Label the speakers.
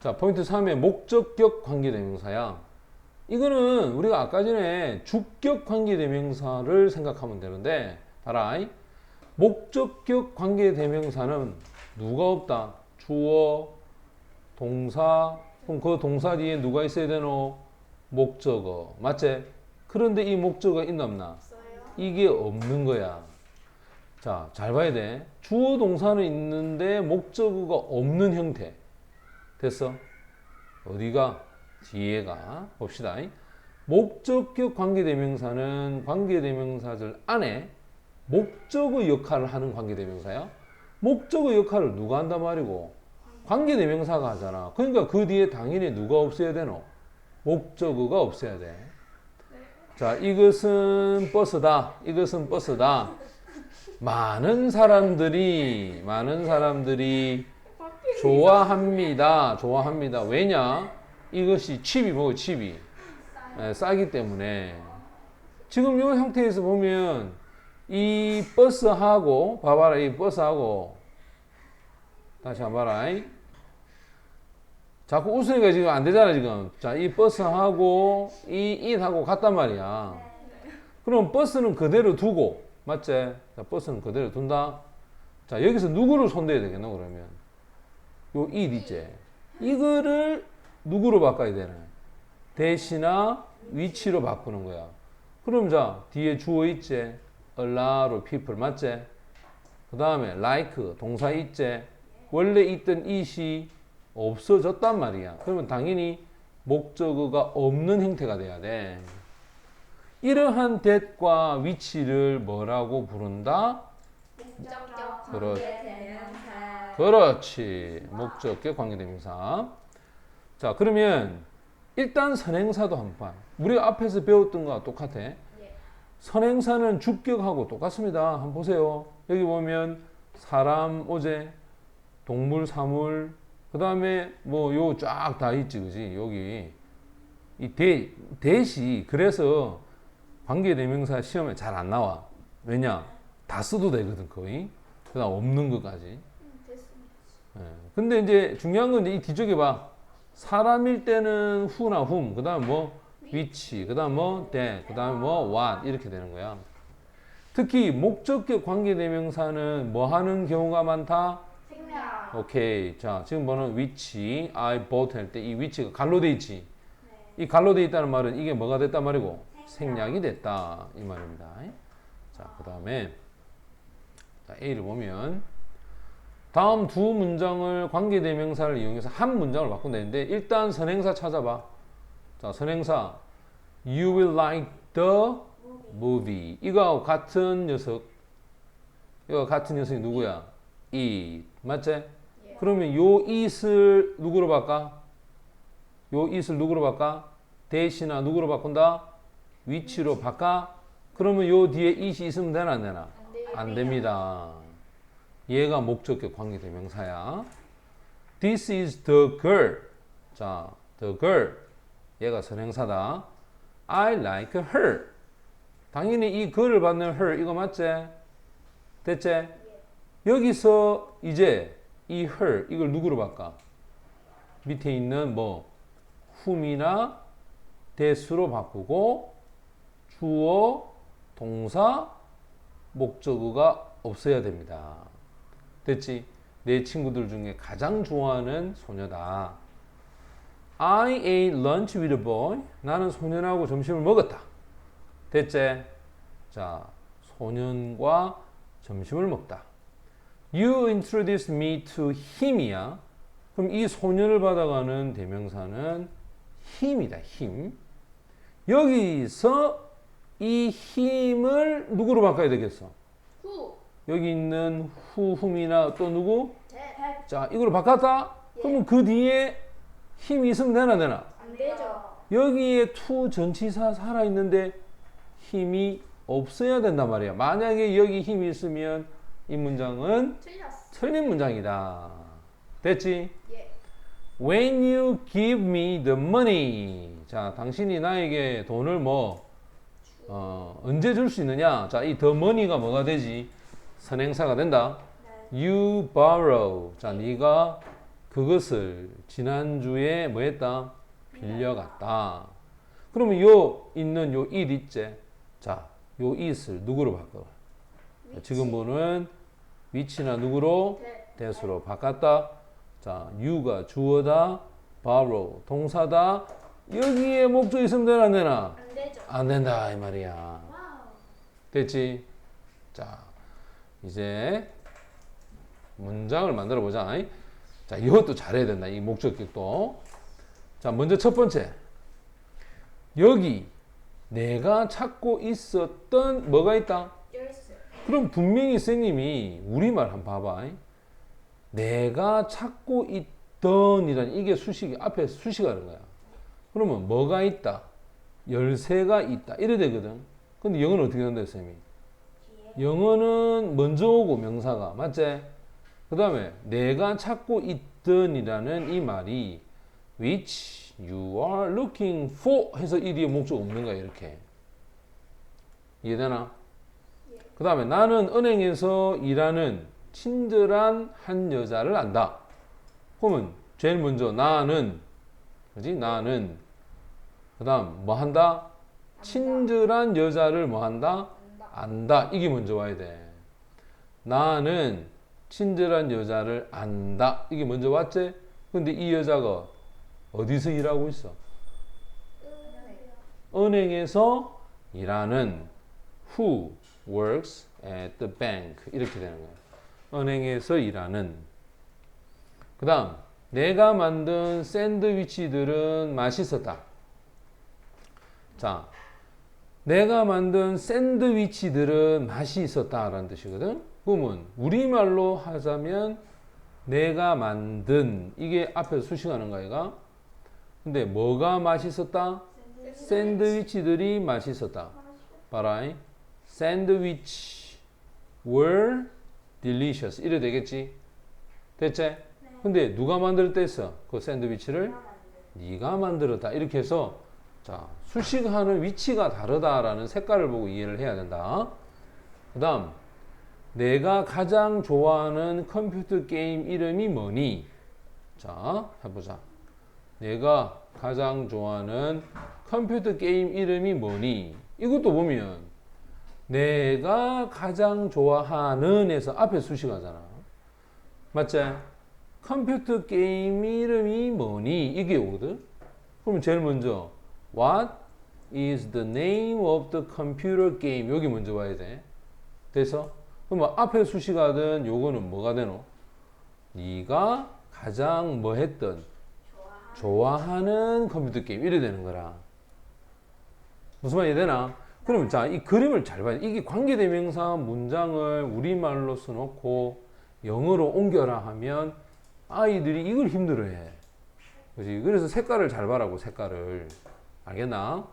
Speaker 1: 자, 포인트 3의 목적격 관계대명사야. 이거는 우리가 아까 전에 주격 관계대명사를 생각하면 되는데, 봐라. 목적격 관계대명사는 누가 없다? 주어, 동사, 그럼 그 동사 뒤에 누가 있어야 되노? 목적어. 맞지? 그런데 이 목적어 있나 없나? 이게 없는 거야. 자, 잘 봐야 돼. 주어 동사는 있는데 목적어가 없는 형태. 됐어? 어디가? 뒤에가. 봅시다. 목적격 관계대명사는 관계대명사들 안에 목적어 역할을 하는 관계대명사야. 목적어 역할을 누가 한단 말이고? 관계대명사가 하잖아. 그러니까 그 뒤에 당연히 누가 없어야 되노? 목적어가 없어야 돼. 자, 이것은 버스다. 이것은 버스다. 많은 사람들이, 많은 사람들이 좋아합니다. 좋아합니다. 왜냐? 이것이 칩이 뭐고, 칩이? 예, 싸기 때문에. 지금 이 형태에서 보면, 이 버스하고, 봐봐라, 이 버스하고, 다시 한번 봐라. 이. 자꾸 웃으니까 지금 안 되잖아, 지금. 자, 이 버스하고, 이 it하고 같단 말이야. 그럼 버스는 그대로 두고, 맞지? 자, 버스는 그대로 둔다. 자, 여기서 누구를 손대야 되겠노, 그러면? 요 it 있지? 이거를 누구로 바꿔야 되나? 대시나 위치로 바꾸는 거야. 그럼 자, 뒤에 주어 있지? a lot로 people, 맞지? 그 다음에 like, 동사 있지? 원래 있던 it이 없어졌단 말이야. 그러면 당연히 목적어가 없는 형태가 돼야 돼. 이러한 that과 위치를 뭐라고 부른다? 그렇-. 그렇지. 목적격 관계대명사. 자, 그러면 일단 선행사도 한번 봐. 우리가 앞에서 배웠던 거와 똑같아.
Speaker 2: 예.
Speaker 1: 선행사는 주격하고 똑같습니다. 한번 보세요. 여기 보면 사람, 어제, 동물, 사물, 그 다음에 뭐 요 쫙 다 있지, 그지? 여기. 이 대, 대시, 그래서 관계대명사 시험에 잘 안 나와. 왜냐? 다 써도 되거든, 거의. 그 다음 없는 것까지. 예. 근데 이제 중요한 건 이 뒤쪽에 봐. 사람일 때는 who나 whom, 그 다음 뭐 which, 그 다음 뭐 that, 그 다음에 뭐 what 이렇게 되는 거야. 특히 목적격 관계대명사는 뭐 하는 경우가 많다?
Speaker 2: 생략.
Speaker 1: 오케이. 자, 지금 뭐는 which, I bought 할 때이 which가 갈로 돼 있지. 이 갈로 돼 있다는 말은 이게 뭐가 됐단 말이고 생략 이 됐다 이 말입니다. 자, 그 다음에 자, A를 보면 다음 두 문장을 관계대명사를 이용해서 한 문장을 바꾼다는데 일단 선행사 찾아봐. 자, 선행사 You will like the movie. 이거하고 같은 녀석. 이거 같은 녀석이 누구야? 이 맞지?
Speaker 2: 예.
Speaker 1: 그러면 요 it을 누구로 바꿔? 요 it을 누구로 바꿔? 대시나 누구로 바꾼다? 위치로 바꿔? 그러면 요 뒤에 it이 있으면 되나 안 되나?
Speaker 2: 안.
Speaker 1: 안 됩니다. 얘가 목적격 관계대명사야. This is the girl. 자, the girl. 얘가 선행사다. I like her. 당연히 이 gir을 받는 her 이거 맞지? 됐지? 여기서 이제 이 her 이걸 누구로 바꿔? 밑에 있는 뭐 whom이나 that으로 바꾸고 주어, 동사, 목적어가 없어야 됩니다. 됐지? 내 친구들 중에 가장 좋아하는 소녀다. I ate lunch with a boy. 나는 소년하고 점심을 먹었다. 됐지? 자, 소년과 점심을 먹다. You introduced me to him이야. 그럼 이 소년을 받아가는 대명사는 힘이다. 힘. 여기서 이 힘을 누구로 바꿔야 되겠어?
Speaker 2: 후.
Speaker 1: 여기 있는 후, 훔이나 또 누구?
Speaker 2: 대.
Speaker 1: 자, 이걸 바꿨다? 그러면 그 뒤에 힘이 있으면 되나, 되나?
Speaker 2: 안 되죠.
Speaker 1: 여기에 투 전치사 살아있는데 힘이 없어야 된단 말이야. 만약에 여기 힘이 있으면 이 문장은
Speaker 2: 틀렸어.
Speaker 1: 틀린 문장이다. 됐지?
Speaker 2: 예.
Speaker 1: When you give me the money. 자, 당신이 나에게 돈을 뭐, 어, 언제 줄 수 있느냐? 자, 이 the money가 뭐가 되지? 선행사가 된다.
Speaker 2: 네.
Speaker 1: You borrow. 자, 네가 그것을 지난주에 뭐 했다? 빌려갔다. 그러면 요 있는 요 it 있지? 자, 요 it을 누구로 바꿔? 지금 보는 위치나 누구로?
Speaker 2: 네.
Speaker 1: 대수로 바꿨다. 자, you가 주어다. borrow 동사다. 여기에 목적 있으면 되나 안 되나?
Speaker 2: 안 되죠.
Speaker 1: 안 된다 이 말이야.
Speaker 2: 와우.
Speaker 1: 됐지? 자, 이제 문장을 만들어 보자. 자, 이것도 잘해야 된다. 이 목적격도. 자, 먼저 첫 번째. 여기 내가 찾고 있었던 뭐가 있다?
Speaker 2: 열쇠.
Speaker 1: 그럼 분명히 선생님이 우리말 한번 봐봐. 내가 찾고 있던 이란 이게 수식이 앞에 수식하는 거야. 그러면 뭐가 있다? 열쇠가 있다. 이래 되거든. 근데 영어는 어떻게 된다?
Speaker 2: 뒤에.
Speaker 1: 영어는 먼저 오고 명사가 맞지? 그 다음에 내가 찾고 있던이라는 이 말이 which you are looking for 해서 이 뒤에 목적 없는 거야 이렇게 이해되나?
Speaker 2: 예.
Speaker 1: 그 다음에 나는 은행에서 일하는 친절한 한 여자를 안다 그러면 제일 먼저 나는 그지 나는 그 다음 뭐 한다? 친절한 여자를 뭐
Speaker 2: 한다?
Speaker 1: 안다. 이게 먼저 와야 돼. 나는 친절한 여자를 안다. 이게 먼저 왔지? 근데 이 여자가 어디서 일하고 있어?
Speaker 2: 은행.
Speaker 1: 은행에서 일하는 who works at the bank. 이렇게 되는 거야. 은행에서 일하는. 그 다음, 내가 만든 샌드위치들은 맛있었다. 자, 내가 만든 샌드위치들은 맛이 있었다라는 뜻이거든. 그러면 우리말로 하자면 내가 만든 이게 앞에서 수식하는 거야. 근데 뭐가 맛있었다? 샌드위치 들이 맛있었다. 봐라. 샌드위치 were delicious. 이래 되겠지? 됐지? 근데 누가 만들었댔어? 그 샌드위치를? 네가 만들었다. 이렇게 해서 자, 수식하는 위치가 다르다라는 색깔을 보고 이해를 해야 된다. 그 다음 내가 가장 좋아하는 컴퓨터 게임 이름이 뭐니? 자, 해보자. 내가 가장 좋아하는 컴퓨터 게임 이름이 뭐니? 이것도 보면 내가 가장 좋아하는 에서 앞에 수식하잖아. 맞지? 컴퓨터 게임 이름이 뭐니? 이게 오거든. 그러면 제일 먼저 What is the name of the computer game? 여기 먼저 와야 돼. 돼서 그러면 앞에 수식하든 요거는 뭐가 되노? 네가 가장 뭐 했던
Speaker 2: 좋아.
Speaker 1: 좋아하는 컴퓨터 게임 이래 되는 거라. 무슨 말이 되나? 그럼 자, 이 그림을 잘 봐야 돼. 이게 관계대명사 문장을 우리말로 써놓고 영어로 옮겨라 하면 아이들이 이걸 힘들어해. 그지? 그래서 색깔을 잘 봐라고 색깔을. 알겠나?